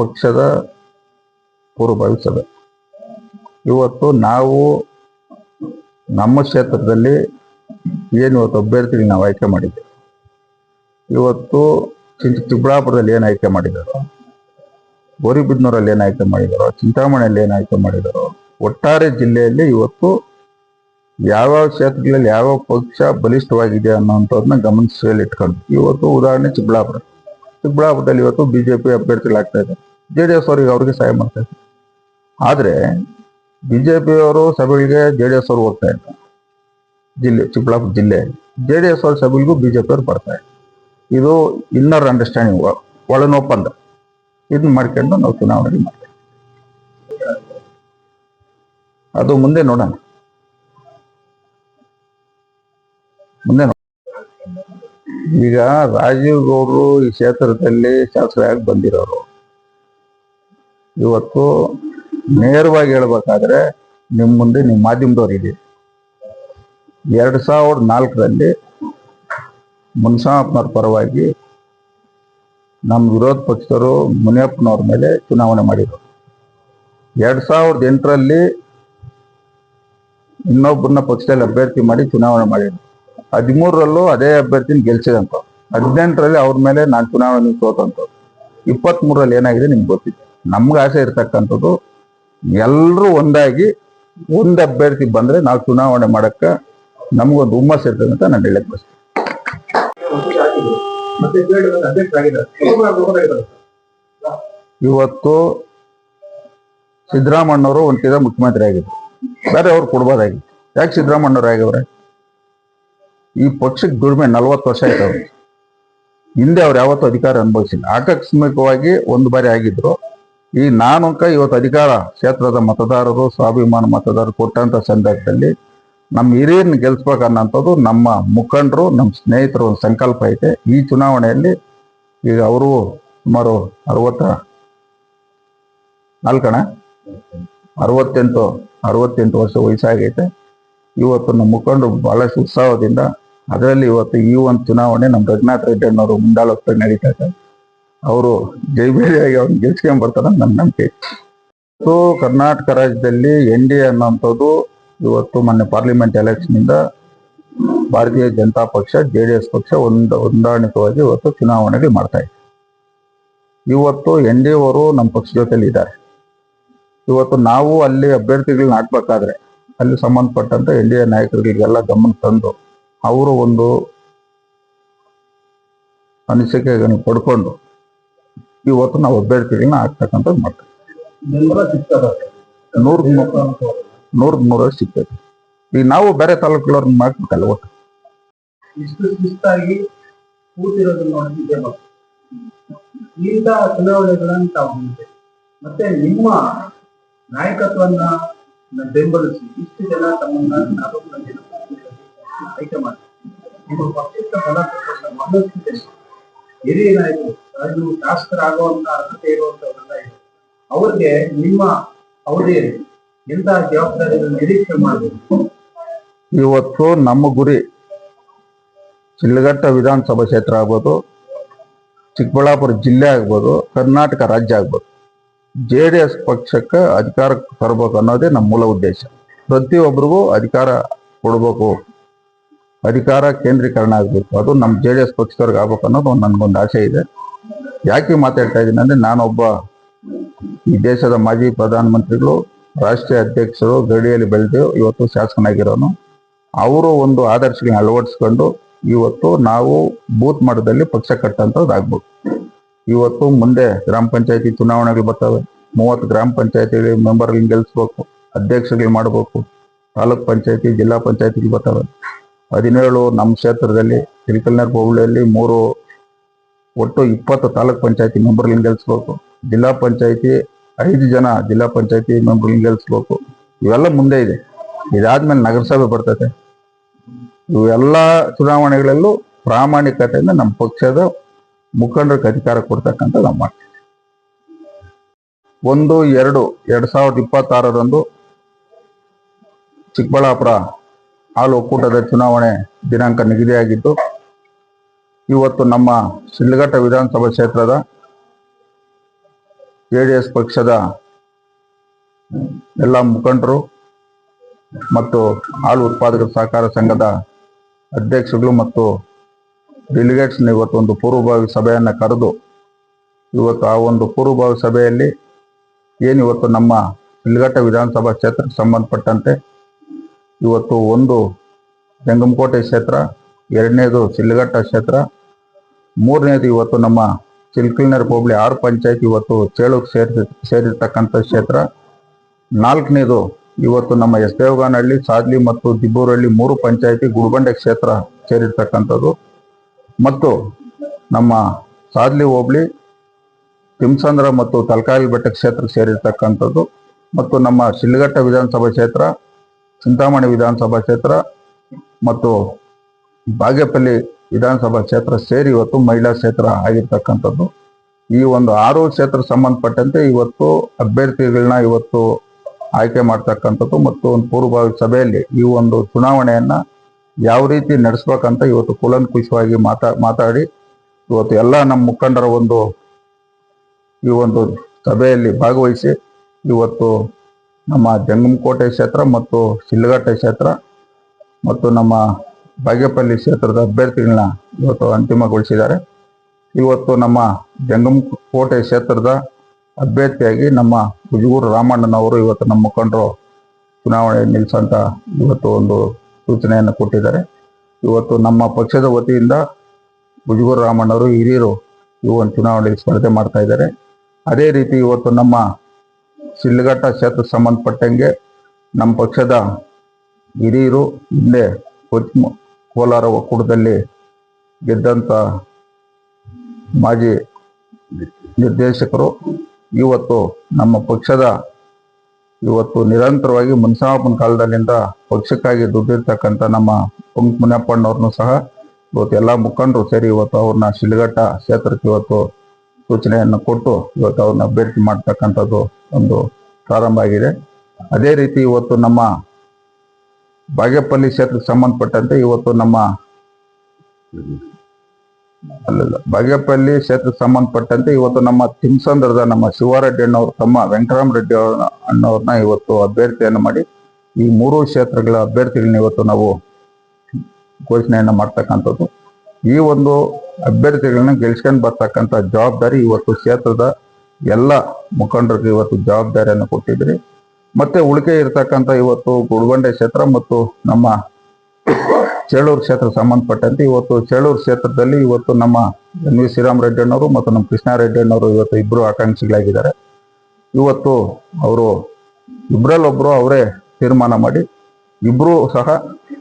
ಪಕ್ಷದ ಪೂರ್ವಭಾವಿ ಸಭೆ ಇವತ್ತು ನಾವು ನಮ್ಮ ಕ್ಷೇತ್ರದಲ್ಲಿ ಏನು ಇವತ್ತು ಅಭ್ಯರ್ಥಿಗಳು ನಾವು ಆಯ್ಕೆ ಮಾಡಿದ್ದೇವೆ. ಇವತ್ತು ಚಿಕ್ಕಬಳ್ಳಾಪುರದಲ್ಲಿ ಏನು ಆಯ್ಕೆ ಮಾಡಿದ್ದಾರೋ, ಗೋರಿಬಿದ್ನೂರಲ್ಲಿ ಏನು ಆಯ್ಕೆ ಮಾಡಿದಾರೋ ಚಿಂತಾಮಣಿಯಲ್ಲಿ ಏನು ಆಯ್ಕೆ ಮಾಡಿದಾರೋ ಒಟ್ಟಾರೆ ಜಿಲ್ಲೆಯಲ್ಲಿ ಇವತ್ತು ಯಾವ್ಯಾವ ಕ್ಷೇತ್ರಗಳಲ್ಲಿ ಯಾವ್ಯಾವ ಪಕ್ಷ ಬಲಿಷ್ಠವಾಗಿದೆ ಅನ್ನೋಂಥದ್ದನ್ನ ಗಮನಿಸಲಿಟ್ಕೊಂಡು ಇವತ್ತು ಉದಾಹರಣೆ ಚಿಕ್ಕಬಳ್ಳಾಪುರ. ಚಿಕ್ಕಬಳ್ಳಾಪುರದಲ್ಲಿ ಇವತ್ತು ಬಿಜೆಪಿ ಅಭ್ಯರ್ಥಿಗಳಾಗ್ತಾ ಇದೆ ಜೆ ಡಿ ಎಸ್ ಅವರಿಗೆ ಅವ್ರಿಗೆ ಸಹಾಯ ಮಾಡ್ತಾ ಇದ್ದಾರೆ. ಆದ್ರೆ ಬಿಜೆಪಿಯವರು ಸಭೆಗಳಿಗೆ ಜೆ ಡಿ ಎಸ್ ಅವರು ಹೋಗ್ತಾ ಇದ್ರು ಜಿಲ್ಲೆ, ಚಿಕ್ಕಬಳ್ಳಾಪುರ ಜಿಲ್ಲೆ. ಜೆ ಡಿ ಎಸ್ ಅವ್ರ ಸಭೆಗಳಿಗೂ ಬಿಜೆಪಿ ಅವರು ಬರ್ತಾ ಇದ್ರು ಇದು ಇನ್ನರ್ ಅಂಡರ್ಸ್ಟ್ಯಾಂಡಿಂಗ್ ಒಳನ ಒಪ್ಪಂದ ಇದನ್ನ ಮಾಡ್ಕೊಂಡು ನಾವು ಚುನಾವಣೆ ಮಾಡ್ತೇವೆ ಅದು ಮುಂದೆ ನೋಡೋಣ. ಮುಂದೆ. ಈಗ ರಾಜೀವ್ ಗೌಡ್ರು ಈ ಕ್ಷೇತ್ರದಲ್ಲಿ ಶಾಸಕರಾಗಿ ಬಂದಿರೋರು. ಇವತ್ತು ನೇರವಾಗಿ ಹೇಳ್ಬೇಕಾದ್ರೆ ನಿಮ್ಮ ಮುಂದೆ ನಿಮ್ಮ ಇದೆ ಎರಡು ಸಾವಿರದ ನಾಲ್ಕರಲ್ಲಿ ಮುನ್ಸಾಪ್ನವ್ರ ಪರವಾಗಿ ನಮ್ಮ ವಿರೋಧ ಪಕ್ಷದವರು ಮುನಿಯಪ್ಪನವ್ರ ಮೇಲೆ ಚುನಾವಣೆ ಮಾಡಿದ್ರು. ಎರಡು ಸಾವಿರದ ಎಂಟರಲ್ಲಿ ಇನ್ನೊಬ್ಬರನ್ನ ಪಕ್ಷದಲ್ಲಿ ಅಭ್ಯರ್ಥಿ ಮಾಡಿ ಚುನಾವಣೆ ಮಾಡಿದ್ರು. ಹದಿಮೂರರಲ್ಲೂ ಅದೇ ಅಭ್ಯರ್ಥಿನ ಗೆಲ್ಸಿದಂತ ಹದಿನೆಂಟರಲ್ಲಿ ಅವ್ರ ಮೇಲೆ ನಾನು ಚುನಾವಣೆ ಸೋತಂತ ಇಪ್ಪತ್ತ್ ಮೂರರಲ್ಲಿ ಏನಾಗಿದೆ ನಿಮ್ಗೆ ಗೊತ್ತಿದೆ? ನಮ್ಗೆ ಆಸೆ ಇರ್ತಕ್ಕಂಥದ್ದು ಎಲ್ಲರೂ ಒಂದಾಗಿ ಒಂದು ಅಭ್ಯರ್ಥಿ ಬಂದ್ರೆ ನಾವು ಚುನಾವಣೆ ಮಾಡೋಕ್ಕೆ ನಮಗೊಂದು ಹುಮ್ಮಸ್ ಇರ್ತದೆ ಅಂತ ನಾನು ಹೇಳಕ್ ಒಬ್ಬೊಬ್ಬರಾಗಿದ್ದಾರೆ. ಇವತ್ತು ಸಿದ್ದರಾಮಣ್ಣವರು ಒಂದು ತಿದ ಮುಖ್ಯಮಂತ್ರಿ ಆಗಿದ್ರು. ಬೇರೆ ಅವ್ರು ಕೊಡ್ಬೋದಾಗಿತ್ತು. ಯಾಕೆ ಸಿದ್ದರಾಮಣ್ಣವ್ರು ಆಗ್ಯವ್ರೆ ಈ ಪಕ್ಷಕ್ಕೆ ದುಡಿಮೆ ನಲ್ವತ್ತು ವರ್ಷ ಆಯ್ತು ಹಿಂದೆ ಅವ್ರು ಯಾವತ್ತೂ ಅಧಿಕಾರ ಅನುಭವಿಸಿಲ್ಲ. ಆಕಸ್ಮಿಕವಾಗಿ ಒಂದು ಬಾರಿ ಆಗಿದ್ರು. ಈ ನಾನುಕ ಇವತ್ತು ಅಧಿಕಾರ ಕ್ಷೇತ್ರದ ಮತದಾರರು, ಸ್ವಾಭಿಮಾನ ಮತದಾರರು ಕೊಟ್ಟಂತ ಸಂದರ್ಭದಲ್ಲಿ ನಮ್ಮ ಹಿರಿಯರನ್ನ ಗೆಲ್ಸ್ಬೇಕು ಅನ್ನೋಂಥದ್ದು ನಮ್ಮ ಮುಖಂಡರು, ನಮ್ಮ ಸ್ನೇಹಿತರು ಒಂದು ಸಂಕಲ್ಪ ಐತೆ. ಈ ಚುನಾವಣೆಯಲ್ಲಿ ಈಗ ಅವರು ಸುಮಾರು ಅರವತ್ತ ನಾಲ್ಕಣ? ಅರವತ್ತೆಂಟು ಅರವತ್ತೆಂಟು ವರ್ಷ ವಯಸ್ಸಾಗೈತೆ. ಇವತ್ತು ನಮ್ಮ ಮುಖಂಡರು ಬಹಳಷ್ಟು ಉತ್ಸಾಹದಿಂದ ಅದರಲ್ಲಿ ಇವತ್ತು ಈ ಒಂದು ಚುನಾವಣೆ ನಮ್ಮ ರಘುನಾಥ್ ರೆಡ್ಡಿ ಅನ್ನೋರು ಮುಂದಾಳತ್ವ ನಡೀತಾ ಇದೆ. ಅವರು ಜೈಬೇರಿಯಾಗಿ ಅವ್ರು ಗೆಲ್ಸ್ಕೊಂಡ್ ಬರ್ತಾರೆ ನನ್ನ ನಂಬಿಕೆ. ಸೊ, ಕರ್ನಾಟಕ ರಾಜ್ಯದಲ್ಲಿ ಎನ್ ಡಿ ಎ ಅನ್ನೋಂಥದ್ದು ಇವತ್ತು ಮೊನ್ನೆ ಪಾರ್ಲಿಮೆಂಟ್ ಎಲೆಕ್ಷನ್ ಇಂದ ಭಾರತೀಯ ಜನತಾ ಪಕ್ಷ, ಜೆ ಡಿ ಎಸ್ ಪಕ್ಷ ಒಂದು, ಹೊಂದಾಣಿಕವಾಗಿ ಇವತ್ತು ಚುನಾವಣೆಗಳು ಮಾಡ್ತಾ ಇದೆ. ಇವತ್ತು ಎನ್ ಡಿ ಅವರು ನಮ್ಮ ಪಕ್ಷ ಜೊತೆಲಿ ಇದ್ದಾರೆ. ಇವತ್ತು ನಾವು ಅಲ್ಲಿ ಅಭ್ಯರ್ಥಿಗಳನ್ನ ಹಾಕ್ಬೇಕಾದ್ರೆ, ಅಲ್ಲಿ ಸಂಬಂಧಪಟ್ಟಂತ ಎನ್ ಡಿ ಎ ನಾಯಕರುಗಳಿಗೆಲ್ಲ ಗಮನ ತಂದು, ಅವರು ಒಂದು ಅನಿಸಿಕೆಗಳನ್ನು ಪಡ್ಕೊಂಡು ಇವತ್ತು ನಾವು ಅಭ್ಯರ್ಥಿಗಳನ್ನ ಹಾಕ್ತಕ್ಕಂಥದ್ದು ಮಾಡ್ತೀವಿ. ನೂರ. ನೂರ ನೂರ್ ನೂರ್ ನೂರಷ್ಟು ಸಿಗ್ತೈತಿ ಈಗ ನಾವು ಬೇರೆ ತಾಲೂಕುಗಳವ್ರನ್ನ ಮಾಡ್ಬೇಕಲ್ಲ ಒಟ್ಟು. ಇಷ್ಟು ಶಿಸ್ತಾಗಿ ಕೂತಿರೋದನ್ನ ನೋಡಿದ್ದೆ ಮತ್ತು ಇಂಥ ಚುನಾವಣೆಗಳನ್ನು ತಾವು ಹೊಂದಿದೆ ಮತ್ತೆ ನಿಮ್ಮ ನಾಯಕತ್ವನ್ನ ಬೆಂಬಲಿಸಿ ಇಷ್ಟು ಜನ ತಮ್ಮನ್ನ ಆಯ್ಕೆ ಮಾಡಿ. ನಿಮ್ಮ ಪಕ್ಷಕ್ಕೆ ಮನಸ್ಥಿತಿ ಹಿರಿಯ ನಾಯಕರು. ಅದು ಶಾಸಕರಾಗುವಂತ ಅರ್ಹತೆ ಇರುವಂತವರೆಲ್ಲ ಇದೆ. ಅವ್ರಿಗೆ ನಿಮ್ಮ ಅವಧಿಯಲ್ಲಿ ಎಂತ ಜವಾಬ್ದಾರಿಯನ್ನು ನಿರೀಕ್ಷೆ ಮಾಡಬೇಕು? ಇವತ್ತು ನಮ್ಮ ಗುರಿ ಚಿಲ್ಲಘಟ್ಟ ವಿಧಾನಸಭಾ ಕ್ಷೇತ್ರ ಆಗ್ಬೋದು, ಚಿಕ್ಕಬಳ್ಳಾಪುರ ಜಿಲ್ಲೆ ಆಗ್ಬೋದು, ಕರ್ನಾಟಕ ರಾಜ್ಯ ಆಗ್ಬೋದು. ಜೆ ಡಿ ಎಸ್ ಪಕ್ಷಕ್ಕೆ ಅಧಿಕಾರಕ್ಕೆ ತರಬೇಕು ಅನ್ನೋದೇ ನಮ್ಮ ಮೂಲ ಉದ್ದೇಶ. ಪ್ರತಿಯೊಬ್ಬರಿಗೂ ಅಧಿಕಾರ ಕೊಡಬೇಕು. ಅಧಿಕಾರ ಕೇಂದ್ರೀಕರಣ ಆಗಬೇಕು. ಅದು ನಮ್ಮ ಜೆ ಡಿ ಎಸ್ ಪಕ್ಷದವ್ರಿಗೆ ಆಗ್ಬೇಕು ಅನ್ನೋದು ನನ್ಗೊಂದು ಆಸೆ ಇದೆ. ಯಾಕೆ ಮಾತಾಡ್ತಾ ಇದ್ದೀನಿ ಅಂದ್ರೆ ನಾನೊಬ್ಬ ಈ ದೇಶದ ಮಾಜಿ ಪ್ರಧಾನಮಂತ್ರಿಗಳು, ರಾಷ್ಟ್ರೀಯ ಅಧ್ಯಕ್ಷರು, ಗಡಿಯಲ್ಲಿ ಬೆಳೆದು ಇವತ್ತು ಶಾಸಕನಾಗಿರೋನು. ಅವರು ಒಂದು ಆದರ್ಶಗಳನ್ನ ಅಳವಡಿಸ್ಕೊಂಡು ಇವತ್ತು ನಾವು ಬೂತ್ ಮಟ್ಟದಲ್ಲಿ ಪಕ್ಷ ಕಟ್ಟಂಥದ್ದಾಗ್ಬೋದು ಇವತ್ತು ಮುಂದೆ ಗ್ರಾಮ ಪಂಚಾಯತಿ ಚುನಾವಣೆಗಳು ಬರ್ತವೆ. ಮೂವತ್ತು ಗ್ರಾಮ ಪಂಚಾಯತಿ ಮೆಂಬರ್ಗಳನ್ನ ಗೆಲ್ಲಿಸ್ಬೇಕು ಅಧ್ಯಕ್ಷಗಳಿಗೆ ಮಾಡಬೇಕು. ತಾಲೂಕ್ ಪಂಚಾಯತಿ, ಜಿಲ್ಲಾ ಪಂಚಾಯತಿಗೆ ಬರ್ತವೆ. ಹದಿನೇಳು ನಮ್ಮ ಕ್ಷೇತ್ರದಲ್ಲಿ ತಿರುಕಲ್ನರ್ ಹೋಬಳಿಯಲ್ಲಿ ಮೂರು ಒಟ್ಟು ಇಪ್ಪತ್ತು ತಾಲೂಕ್ ಪಂಚಾಯತಿ ಮೆಂಬರ್ಗಳಿಂದ ಗೆಲ್ಲಿಸ್ಬೇಕು ಜಿಲ್ಲಾ ಪಂಚಾಯತಿ ಐದು ಜನ ಜಿಲ್ಲಾ ಪಂಚಾಯತಿ ಮೆಂಬರ್ಗಳಿಂದ ಗೆಲ್ಲಿಸ್ಬೇಕು ಇವೆಲ್ಲ ಮುಂದೆ ಇದೆ. ಇದಾದ್ಮೇಲೆ ನಗರಸಭೆ ಬರ್ತದೆ. ಇವೆಲ್ಲ ಚುನಾವಣೆಗಳಲ್ಲೂ ಪ್ರಾಮಾಣಿಕತೆಯಿಂದ ನಮ್ಮ ಪಕ್ಷದ ಮುಖಂಡರಿಗೆ ಅಧಿಕಾರ ಕೊಡ್ತಕ್ಕಂಥ ನಾವು ಮಾಡ್ತೀವಿ. ಒಂದು, ಎರಡು, ಎರಡ್ ಸಾವಿರದ ಇಪ್ಪತ್ತಾರರಂದು ಚಿಕ್ಕಬಳ್ಳಾಪುರ ಹಾಲು ಒಕ್ಕೂಟದ ಚುನಾವಣೆ ದಿನಾಂಕ ನಿಗದಿಯಾಗಿದ್ದು ಇವತ್ತು ನಮ್ಮ ಶಿಡ್ಲಘಟ್ಟ ವಿಧಾನಸಭಾ ಕ್ಷೇತ್ರದ ಜೆ ಡಿ ಎಸ್ ಪಕ್ಷದ ಎಲ್ಲ ಮುಖಂಡರು ಮತ್ತು ಹಾಲು ಉತ್ಪಾದಕರ ಸಹಕಾರ ಸಂಘದ ಅಧ್ಯಕ್ಷಗಳು ಮತ್ತು ಡೆಲಿಗೇಟ್ಸ್ನ ಇವತ್ತು ಒಂದು ಪೂರ್ವಭಾವಿ ಸಭೆಯನ್ನು ಕರೆದು ಇವತ್ತು ಆ ಒಂದು ಪೂರ್ವಭಾವಿ ಸಭೆಯಲ್ಲಿ ಏನು ಇವತ್ತು ನಮ್ಮ ಸಿಲ್ಘಟ್ಟ ವಿಧಾನಸಭಾ ಕ್ಷೇತ್ರಕ್ಕೆ ಸಂಬಂಧಪಟ್ಟಂತೆ ಇವತ್ತು ಒಂದು ಜಂಗಮಕೋಟೆ ಕ್ಷೇತ್ರ, ಎರಡನೇದು ಸಿಲ್ಘಟ್ಟ ಕ್ಷೇತ್ರ ಮೂರನೇದು ಇವತ್ತು ನಮ್ಮ ಚಿಲ್ಕಲ್ನರ್ ಹೋಬಳಿ ಆರು ಪಂಚಾಯತ್ ಇವತ್ತು ಚೇಳುಕ್ ಸೇರಿ ಸೇರಿರ್ತಕ್ಕಂಥ ಕ್ಷೇತ್ರ. ನಾಲ್ಕನೇದು ಇವತ್ತು ನಮ್ಮ ಎಸ್ ದೇವಗಾನಹಳ್ಳಿ, ಸಾದ್ಲಿ ಮತ್ತು ದಿಬ್ಬೂರಹಳ್ಳಿ ಮೂರು ಪಂಚಾಯತಿ ಗುಡ್ಬಂಡೆ ಕ್ಷೇತ್ರ ಸೇರಿರ್ತಕ್ಕಂಥದ್ದು. ಮತ್ತು ನಮ್ಮ ಸಾದ್ಲಿ ಹೋಬಳಿ, ತಿಮ್ಸಂದ್ರ ಮತ್ತು ತಲಕಾಯಿ ಬೆಟ್ಟ ಕ್ಷೇತ್ರ ಸೇರಿರ್ತಕ್ಕಂಥದ್ದು. ಮತ್ತು ನಮ್ಮ ಶಿಲ್ಘಟ್ಟ ವಿಧಾನಸಭಾ ಕ್ಷೇತ್ರ, ಚಿಂತಾಮಣಿ ವಿಧಾನಸಭಾ ಕ್ಷೇತ್ರ ಮತ್ತು ಬಾಗೇಪಲ್ಲಿ ವಿಧಾನಸಭಾ ಕ್ಷೇತ್ರ ಸೇರಿ ಇವತ್ತು ಮಹಿಳಾ ಕ್ಷೇತ್ರ ಆಗಿರ್ತಕ್ಕಂಥದ್ದು. ಈ ಒಂದು ಆರು ಕ್ಷೇತ್ರ ಸಂಬಂಧಪಟ್ಟಂತೆ ಇವತ್ತು ಅಭ್ಯರ್ಥಿಗಳನ್ನ ಇವತ್ತು ಆಯ್ಕೆ ಮಾಡ್ತಕ್ಕಂಥದ್ದು ಮತ್ತು ಒಂದು ಪೂರ್ವಭಾವಿ ಸಭೆಯಲ್ಲಿ ಈ ಒಂದು ಚುನಾವಣೆಯನ್ನ ಯಾವ ರೀತಿ ನಡೆಸ್ಬೇಕಂತ ಇವತ್ತು ಕುಲಂಕುಷವಾಗಿ ಮಾತಾ, ಮಾತಾಡಿ, ಇವತ್ತು ಎಲ್ಲ ನಮ್ಮ ಮುಖಂಡರ ಒಂದು ಈ ಒಂದು ಸಭೆಯಲ್ಲಿ ಭಾಗವಹಿಸಿ ಇವತ್ತು ನಮ್ಮ ಜಂಗಮಕೋಟೆ ಕ್ಷೇತ್ರ ಮತ್ತು ಶಿಲ್ಗಟ್ಟೆ ಕ್ಷೇತ್ರ ಮತ್ತು ನಮ್ಮ ಬಾಗೇಪಲ್ಲಿ ಕ್ಷೇತ್ರದ ಅಭ್ಯರ್ಥಿಗಳನ್ನ ಇವತ್ತು ಅಂತಿಮಗೊಳಿಸಿದ್ದಾರೆ. ಇವತ್ತು ನಮ್ಮ ಜಂಗಮಕೋಟೆ ಕ್ಷೇತ್ರದ ಅಭ್ಯರ್ಥಿಯಾಗಿ ನಮ್ಮ ಗುಜಗೂರು ರಾಮಣ್ಣನವರು ಇವತ್ತು ನಮ್ಮ ಮುಖಂಡರು ಚುನಾವಣೆ ನಿಲ್ಲಿಸೋಂಥ ಇವತ್ತು ಒಂದು ಸೂಚನೆಯನ್ನು ಕೊಟ್ಟಿದ್ದಾರೆ. ಇವತ್ತು ನಮ್ಮ ಪಕ್ಷದ ವತಿಯಿಂದ ಗುಜಗೂರು ರಾಮಣ್ಣವರು ಹಿರಿಯರು ಈ ಒಂದು ಚುನಾವಣೆಗೆ ಸ್ಪರ್ಧೆ ಮಾಡ್ತಾ ಇದ್ದಾರೆ. ಅದೇ ರೀತಿ ಇವತ್ತು ನಮ್ಮ ಶಿಲ್ಘಟ್ಟ ಕ್ಷೇತ್ರ ಸಂಬಂಧಪಟ್ಟಂಗೆ ನಮ್ಮ ಪಕ್ಷದ ಹಿರಿಯರು ಹಿಂದೆ ಕೋಲಾರ ಒಕ್ಕೂಟದಲ್ಲಿ ಗೆದ್ದಂಥ ಮಾಜಿ ನಿರ್ದೇಶಕರು, ಇವತ್ತು ನಮ್ಮ ಪಕ್ಷದ ಇವತ್ತು ನಿರಂತರವಾಗಿ ಮುನ್ಸಾಪನ ಕಾಲದಲ್ಲಿಂದ ಪಕ್ಷಕ್ಕಾಗಿ ದುಡ್ಡಿರ್ತಕ್ಕಂಥ ನಮ್ಮ ಪಂಕ್ ಮುನಿಯಪ್ಪಣ್ಣವ್ರನ್ನು ಸಹ ಇವತ್ತು ಎಲ್ಲ ಮುಖಂಡರು ಸೇರಿ ಇವತ್ತು ಅವ್ರನ್ನ ಶಿಲ್ಘಟ್ಟ ಕ್ಷೇತ್ರಕ್ಕೆ ಇವತ್ತು ಸೂಚನೆಯನ್ನು ಕೊಟ್ಟು ಇವತ್ತು ಅವ್ರನ್ನ ಭೇಟಿ ಮಾಡ್ತಕ್ಕಂಥದ್ದು ಒಂದು ಪ್ರಾರಂಭ ಆಗಿದೆ. ಅದೇ ರೀತಿ ಇವತ್ತು ನಮ್ಮ ಬಾಗೇಪಲ್ಲಿ ಕ್ಷೇತ್ರಕ್ಕೆ ಸಂಬಂಧಪಟ್ಟಂತೆ ಇವತ್ತು ನಮ್ಮ ಅಲ್ಲಲ್ಲ ಬಾಗೇಪಲ್ಲಿ ಕ್ಷೇತ್ರಕ್ಕೆ ಸಂಬಂಧಪಟ್ಟಂತೆ ಇವತ್ತು ನಮ್ಮ ತಿಮ್ಸಂದ್ರದ ನಮ್ಮ ಶಿವಾರೆಡ್ಡಿ ಅಣ್ಣವ್ರ ತಮ್ಮ ವೆಂಕಟರಾಮ ರೆಡ್ಡಿ ಅವ್ರ ಅಣ್ಣವ್ರನ್ನ ಇವತ್ತು ಅಭ್ಯರ್ಥಿಯನ್ನು ಮಾಡಿ ಈ ಮೂರು ಕ್ಷೇತ್ರಗಳ ಅಭ್ಯರ್ಥಿಗಳನ್ನ ಇವತ್ತು ನಾವು ಘೋಷಣೆಯನ್ನು ಮಾಡ್ತಕ್ಕಂಥದ್ದು. ಈ ಒಂದು ಅಭ್ಯರ್ಥಿಗಳನ್ನ ಗೆಲ್ಸ್ಕೊಂಡ್ ಬರ್ತಕ್ಕಂಥ ಜವಾಬ್ದಾರಿ ಇವತ್ತು ಕ್ಷೇತ್ರದ ಎಲ್ಲ ಮುಖಂಡರಿಗೆ ಇವತ್ತು ಜವಾಬ್ದಾರಿಯನ್ನು ಕೊಟ್ಟಿದ್ರಿ ಮತ್ತೆ ಉಳಿಕೆ ಇರತಕ್ಕಂಥ ಇವತ್ತು ಗುಡ್ಬಂಡೆ ಕ್ಷೇತ್ರ ಮತ್ತು ನಮ್ಮ ಚೇಳೂರು ಕ್ಷೇತ್ರ ಸಂಬಂಧಪಟ್ಟಂತೆ ಇವತ್ತು ಚೇಳೂರು ಕ್ಷೇತ್ರದಲ್ಲಿ ಇವತ್ತು ನಮ್ಮ ಎನ್ ವಿ ಶ್ರೀರಾಮ್ ರೆಡ್ಡಿ ಅಣ್ಣವರು ಮತ್ತು ನಮ್ಮ ಕೃಷ್ಣ ಅಣ್ಣವರು ಇವತ್ತು ಇಬ್ಬರು ಆಕಾಂಕ್ಷಿಗಳಾಗಿದ್ದಾರೆ. ಇವತ್ತು ಅವರು ಇಬ್ಬರಲ್ಲೊಬ್ಬರು ಅವರೇ ತೀರ್ಮಾನ ಮಾಡಿ ಇಬ್ಬರು ಸಹ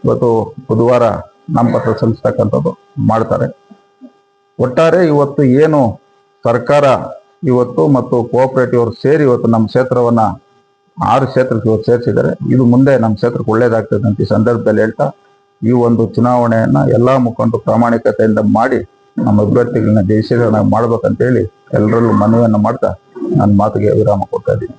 ಇವತ್ತು ಬುಧವಾರ ನಾಮಪತ್ರ ಸಲ್ಲಿಸ್ತಕ್ಕಂಥದ್ದು ಮಾಡ್ತಾರೆ. ಒಟ್ಟಾರೆ ಇವತ್ತು ಏನು ಸರ್ಕಾರ ಇವತ್ತು ಮತ್ತು ಕೋಆಪರೇಟಿವ್ ಸೇರಿ ಇವತ್ತು ನಮ್ಮ ಕ್ಷೇತ್ರವನ್ನ ಆರು ಕ್ಷೇತ್ರಕ್ಕೆ ಸೇರಿಸಿದ್ದಾರೆ. ಇದು ಮುಂದೆ ನಮ್ಮ ಕ್ಷೇತ್ರಕ್ಕೆ ಒಳ್ಳೇದಾಗ್ತದೆ ಅಂತ ಈ ಸಂದರ್ಭದಲ್ಲಿ ಹೇಳ್ತಾ, ಈ ಒಂದು ಚುನಾವಣೆಯನ್ನ ಎಲ್ಲಾ ಮುಖಂಡರು ಪ್ರಾಮಾಣಿಕತೆಯಿಂದ ಮಾಡಿ ನಮ್ಮ ಅಭ್ಯರ್ಥಿಗಳನ್ನ ಜಯಶೀಲನ ಮಾಡ್ಬೇಕಂತ ಹೇಳಿ ಎಲ್ಲರಲ್ಲೂ ಮನವಿಯನ್ನು ಮಾಡ್ತಾ, ನನ್ನ ಮಾತಿಗೆ ವಿರಾಮ ಕೊಡ್ತಾ ಇದ್ದೀನಿ.